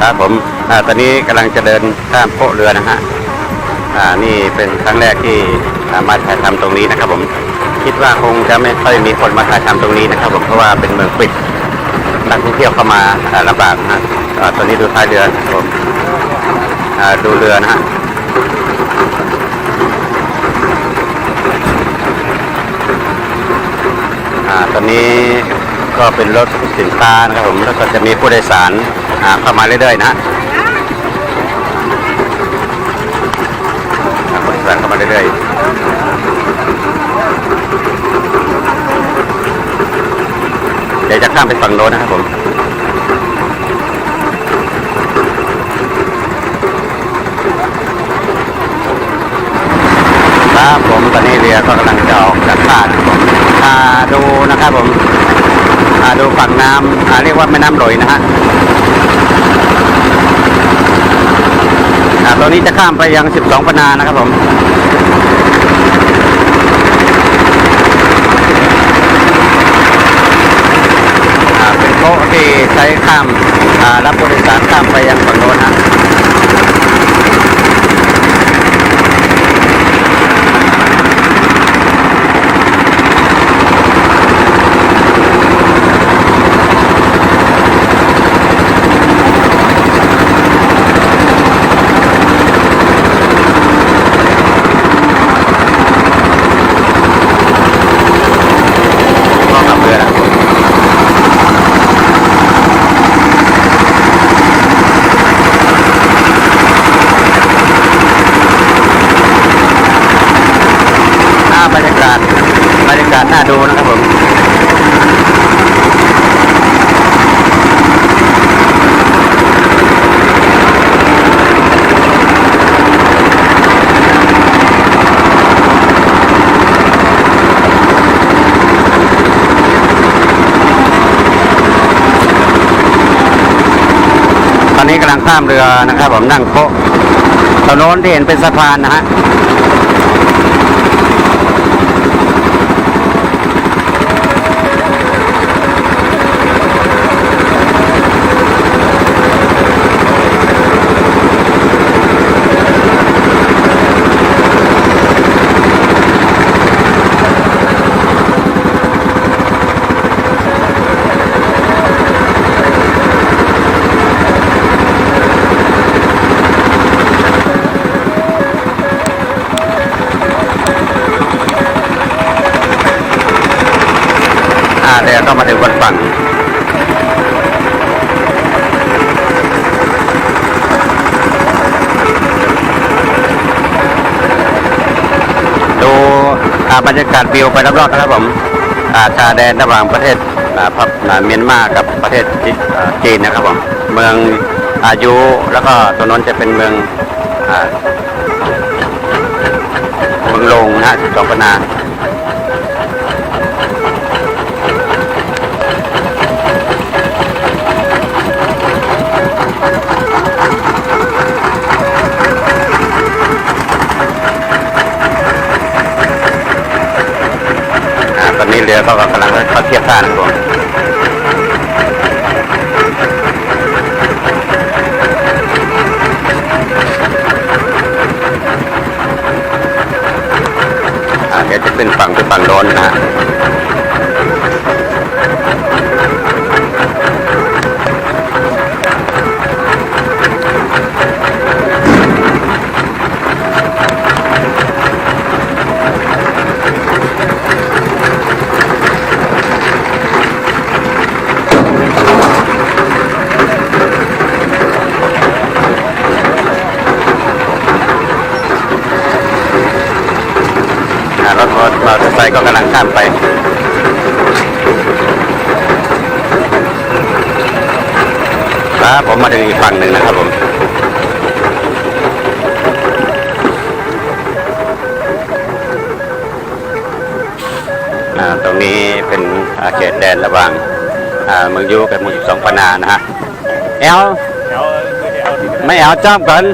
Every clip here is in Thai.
ครับผมอตอนนี้กำลังจะเดินข้ามโป๊ะเรือนะฮะอ่านี่เป็นครั้งแรกที่มาถ่ายทำตรงนี้นะครับ ผมคิดว่าคงจะไม่ค่อยมีคนมาถ่ายทำตรงนี้นะครับ ผมเพราะว่าเป็นเมืองปิดนักท่องเที่ยวเข้ามาลำบากนะฮะตอนนี้ดูท้ายเรือครับผมดูเรือนะฮะตอนนี้ก็เป็นรถสินค้านะครับผมแล้วก็จะมีผู้โดยสาร เข้ามาเรื่อยๆนะฮะอ่าผู้โดยสารเข้ามาเรื่อยๆเดี๋ยวจะข้ามไปฝั่งโน้นนะครับผมครับผมตอนนี้เรือก็กำลังจะออกจากท่านะครับผมอ่าดูนะครับผมอ่าดูฝั่งน้ำอ่าเรียกว่าแม่น้ำลอยนะฮะอ่า ตอนนี้จะข้ามไปยัง 12 ปนานะครับผมอ่าเป็นโต๊ะที่ใช้ข้ามอ่ารับผู้โดยสารข้ามไปยังฝั่งโน้นนะ ก็ขับเรือนะครับหน้าบรรยากาศบรรยากาศน่าดูนะครับผม ตอนนี้กำลัง ข้ามเรือนะครับ ผมนั่งโป๊ะตรงโน้นที่เห็นเป็นสะพานนะฮะ อ่าเรือก็มาถึงบนฝั่ง ดูอ่า บรรยากาศวิวไปรอบๆนะครับผมชาแดนระหว่างประเทศพอ่าเมียนมากับประเทศจีนนะครับผมเมืองอายุแล้วก็ตัวนั้นจะเป็นเมืองเมืองลงนะฮะจอมพนา เป็นฝั่งเป็นฝั่งร้อนนะ ไซค์ก็กำลังข้ามไปครับผมมาถึงอีกฝั่งหนึ่งนะครับผมอ่าตรงนี้เป็นอ่าเขตแดนระหว่างอ่าเมืองยูกับเมืองสองปนานะฮะเอลไม่เอาจ้อมก่อน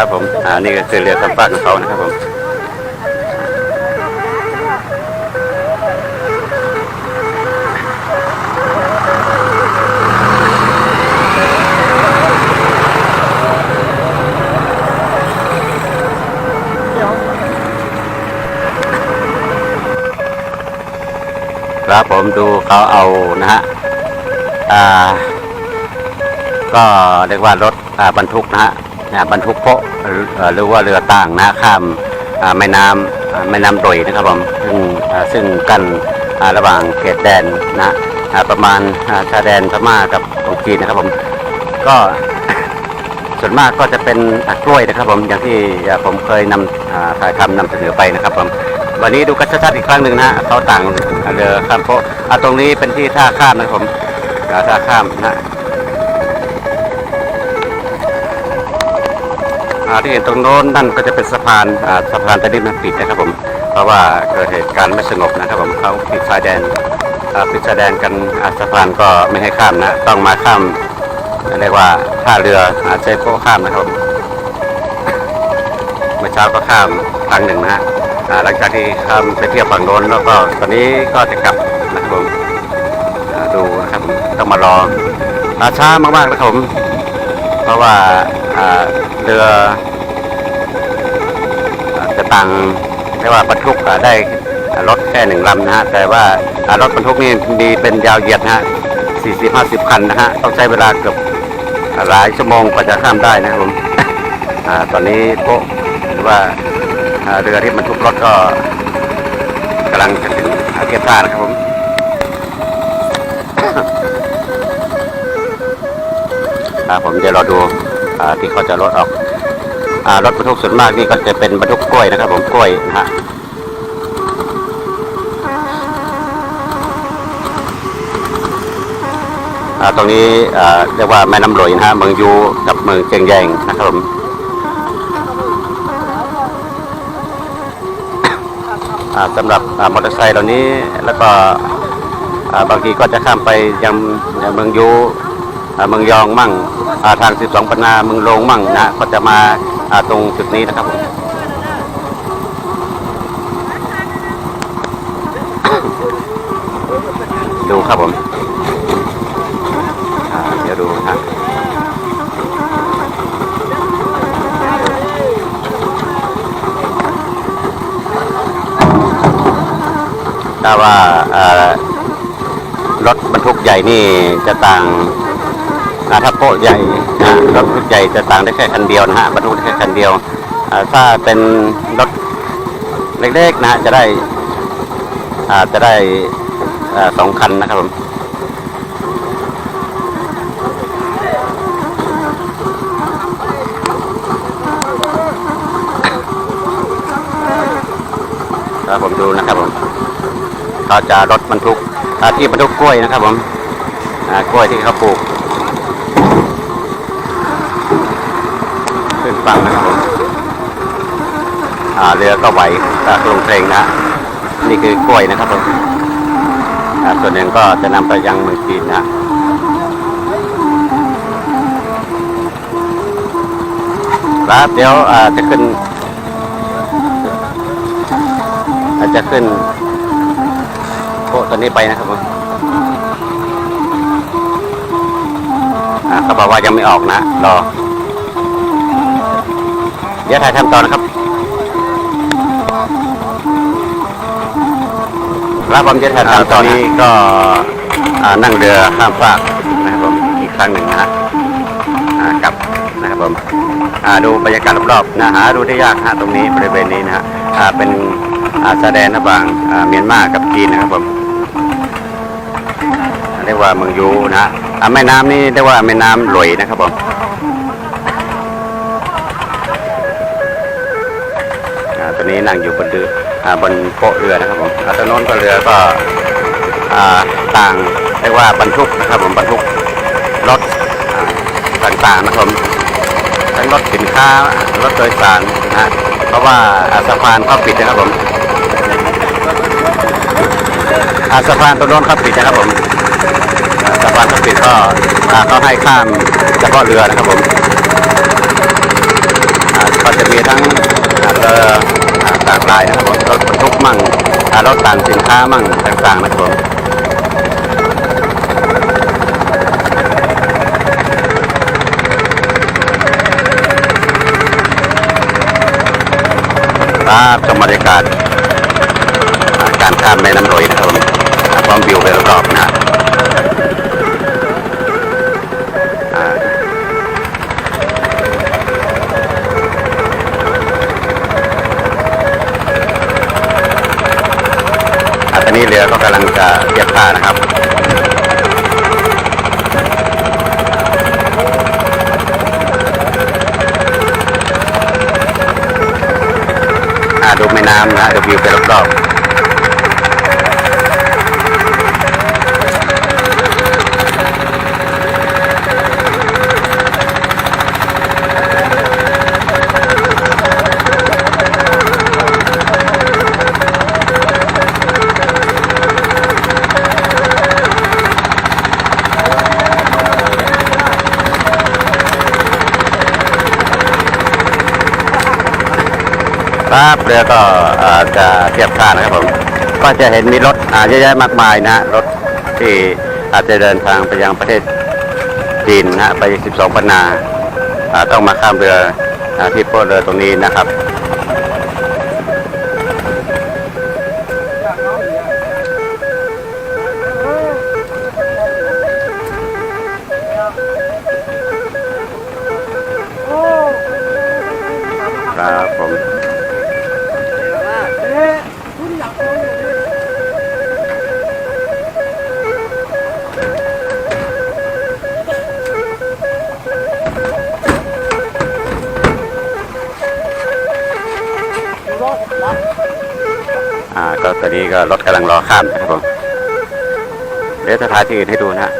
ครับผมอ่านี่ก็คือเรือสัมปาของเขานะครับผมครับผมดูเขาเอานะฮะ อ่า ก็เรียกว่ารถบรรทุกนะฮะ นะบรรทุกโพะหรือว่าเรือต่างนะข้ามแม่น้ำอ่าแม่น้ำดอยนะครับผมซึ่งซึ่งกันระหว่างเขตแดนนะประมาณชายแดนพม่ากับของจีนนะครับผมก็ส่วนมากก็จะเป็นกล้วยนะครับผมอย่างที่ผมเคยนำอ่าถ่ายทำนำเสนอไปนะครับผมวันนี้ดูกันชัดๆอีกครั้งหนึ่งนะเขาต่างเรือข้ามโพะตรงนี้เป็นที่ท่าข้ามนะครับผมท่าข้ามนะ อ่าที่เห็นตรงโน้นนั่นก็จะเป็นสะพานอ่าสะพานตะลิมมันปิดนะครับผม เพราะว่าเกิดเหตุการณ์ไม่สงบนะครับผมเขาปิดชายแดนอ่าปิดชายแดนกันอ่าสะพานก็ไม่ให้ข้ามนะต้องมาข้ามเรียกว่าท่าเรืออาใช้โป๊ะข้ามนะครับผมเมื่อเช้าก็ข้ามครั้งหนึ่งนะฮะหลังจากที่ข้ามไปเที่ยวฝั่งโน้นแล้วก็ตอนนี้ก็จะกลับนะครับผมดูนะครับต้องมารออาช้ามากๆนะครับผม เพราะว่า เรือจะต่างเรียกว่าบรรทุกได้รถแค่หนึ่งลำนะฮะแต่ว่ารถบรรทุกนี่มีเป็นยาวเหยียดนะฮะ40 50คันนะฮะต้องใช้เวลาเกือบหลายชั่วโมงกว่าจะข้ามได้นะครับผมอตอนนี้โป๊ะหรือว่าเรือที่บรรทุกรถก็กำลังจะถึงอาเทียบท่านะครับผมอ่ผมจะรอดู ที่เขาจะรถออกอรถบรรทุกส่วนมากนี่ก็จะเป็นบรรทุกกล้วยนะครับผมกล้วยนะฮะตรงนี้เรียกว่าแม่น้ำหลอยนะฮะเมืองยูกับเมืองเชียงแยงนะครับผมสำหรับมอเตอร์ไซค์เหล่านี้แล้วก็บางทีก็จะข้ามไปยังเมืองยู เมืองยองมั่งาทาง 12ปันนาเมืองโลงมั่งนะก็จะมาาตรงจุดนี้นะครับผมดูครับผมเดี๋ยวดูนะถ้าว่ารถบรรทุกใหญ่นี่จะต่าง อ่าถ้าโป๊ะใหญ่นะรถบรรทุกใหญ่จะต่างได้แค่คันเดียวนะฮะบรรทุกได้แค่คันเดียวถ้าเป็นรถเล็กๆนะจะได้จะได้สองคันนะครับผมครับผมดูนะครับผมเขาจะรถบรรทุกอ่าที่บรรทุกกล้วยนะครับผมกล้วยที่เขาปลูกังนะครับผมเรือก็ไหวอ่าลงเพลงนะ นี่คือกล้วยนะครับผมอ่าส่วนหนึ่งก็จะนำไปยังเมืองจีนนะครับเดี๋ยวจะขึ้นอาจจะขึ้นโป๊ะตัวนี้ไปนะครับผมอ่าเขาบอกว่ายังไม่ออกนะ รอ เดี๋ยวถ่ายทำต่อนะครับรับผมจะถ่ายทำตอนนี้ก็นั่งเรือข้ามฟากนะครับผมอีกครั้งหนึ่งนะฮะกลับนะครับผมดูบรรยากาศรอบๆนะหาดูได้ยากฮะตรงนี้บริเวณนี้นะฮะเป็นอ่าชายแดนระหว่างเมียนมากับจีนนะครับผมเรียกว่าเมืองยูนะฮะอ่าแม่น้ำนี่เรียกว่าแม่น้ำหลอยนะครับผม ตอนนี้นั่งอยู่บนเรืออ่าบนโป๊ะเรือนะครับผมอ่าตอนโน้นก็เรือก็อ่าต่างเรียกว่าบรรทุกนะครับผมบรรทุกรถอ่าต่างๆนะครับผมทั้งรถสินค้ารถโดยสารนะฮะเพราะว่าอ่าสะพานเขาปิดนะครับผมอ่าสะพานตรงโน้นเขาปิดนะครับผมสะพานพลาสติกก็อ่าเขาให้ข้ามเฉพาะเรือนะครับผมอ่าก็จะมีทั้งอ่าเรือาต่างหลายนะครับรถบรรทุกมั่งรถต่างสินค้ามั่งต่างๆนะครับครับชมบรรยากาศการข้ามแม่น้ำโดยนะครับผมอ่าพร้อ กำลังจะเทียบผ้านะครับอาดูแม่น้ำนะฮะดูวิวไปรอบๆ ครับเรือก็จะเทียบท่านะครับผมก็จะเห็นมีรถอาเยอะแยะมากมายนะรถที่อาจจะเดินทางไปยังประเทศจีนนะไป 12ปันนาอ่าต้องมาข้ามเรืออที่โป๊ะเรือตรงนี้นะครับครับผม อ่า ก็ตอนนี้ก็รถกำลังรอข้ามนะครับผม เดี๋ยวจะพาที่อื่นให้ดูนะฮะ